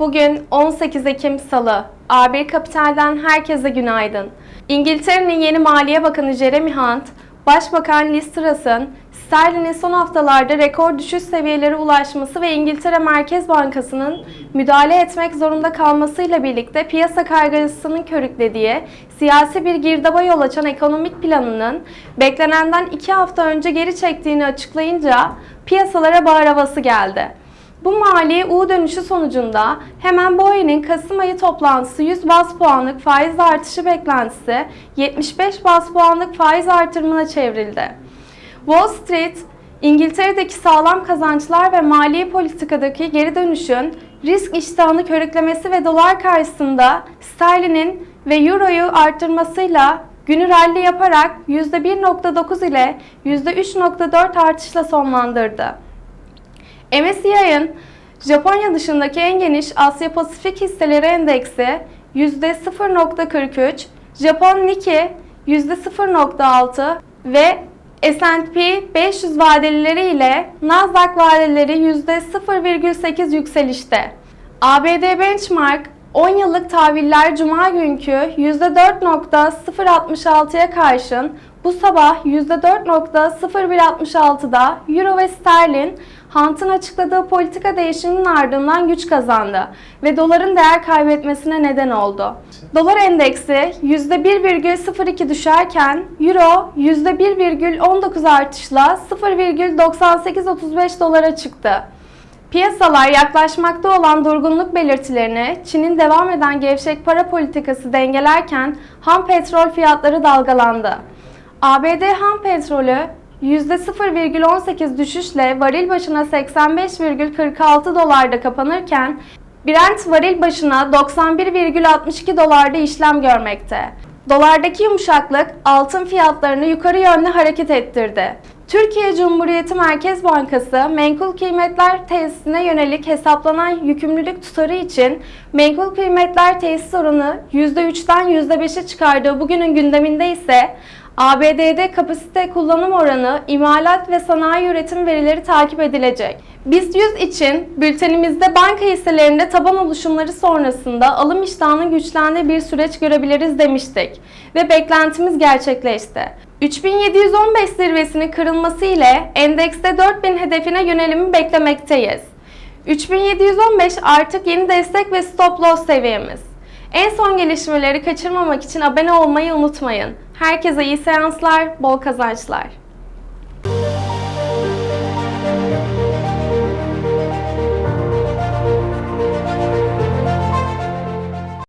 Bugün 18 Ekim Salı. A1 Kapital'den herkese günaydın. İngiltere'nin yeni Maliye Bakanı Jeremy Hunt, Başbakan Liz Truss'ın sterlinin son haftalarda rekor düşüş seviyelere ulaşması ve İngiltere Merkez Bankası'nın müdahale etmek zorunda kalmasıyla birlikte piyasa kaygısının körüklediği siyasi bir girdaba yol açan ekonomik planının beklenenden iki hafta önce geri çektiğini açıklayınca piyasalara bağır havası geldi. Bu mali U dönüşü sonucunda hemen Boeing'in Kasım ayı toplantısı 100 bas puanlık faiz artışı beklentisi 75 bas puanlık faiz artırımına çevrildi. Wall Street, İngiltere'deki sağlam kazançlar ve mali politikadaki geri dönüşün risk iştahını körüklemesi ve dolar karşısında sterlinin ve euroyu arttırmasıyla günü rally yaparak %1.9 ile %3.4 artışla sonlandırdı. MSCI'ın Japonya dışındaki en geniş Asya Pasifik hisseleri endeksi %0.43, Japon Nikkei %0.6 ve S&P 500 vadelileri ile Nasdaq vadeleri %0,8 yükselişte. ABD Benchmark 10 yıllık tahviller Cuma günkü %4.066'ya karşın bu sabah %4.0166'da Euro ve Sterlin Hunt'ın açıkladığı politika değişiminin ardından güç kazandı ve doların değer kaybetmesine neden oldu. Dolar endeksi %1,02 düşerken Euro %1,19 artışla 0,9835 dolara çıktı. Piyasalar yaklaşmakta olan durgunluk belirtilerini Çin'in devam eden gevşek para politikası dengelerken ham petrol fiyatları dalgalandı. ABD ham petrolü %0,18 düşüşle varil başına 85,46 dolarda kapanırken Brent varil başına 91,62 dolarda işlem görmekte. Dolardaki yumuşaklık altın fiyatlarını yukarı yönlü hareket ettirdi. Türkiye Cumhuriyeti Merkez Bankası menkul kıymetler tesisine yönelik hesaplanan yükümlülük tutarı için menkul kıymetler tesis oranı %3'ten %5'e çıkardığı bugünün gündeminde ise ABD'de kapasite kullanım oranı, imalat ve sanayi üretim verileri takip edilecek. BIST 100 için bültenimizde banka hisselerinde taban oluşumları sonrasında alım iştahının güçlendiği bir süreç görebiliriz demiştik ve beklentimiz gerçekleşti. 3715 zirvesinin kırılması ile endekste 4000 hedefine yönelimi beklemekteyiz. 3715 artık yeni destek ve stop loss seviyemiz. En son gelişmeleri kaçırmamak için abone olmayı unutmayın. Herkese iyi seanslar, bol kazançlar.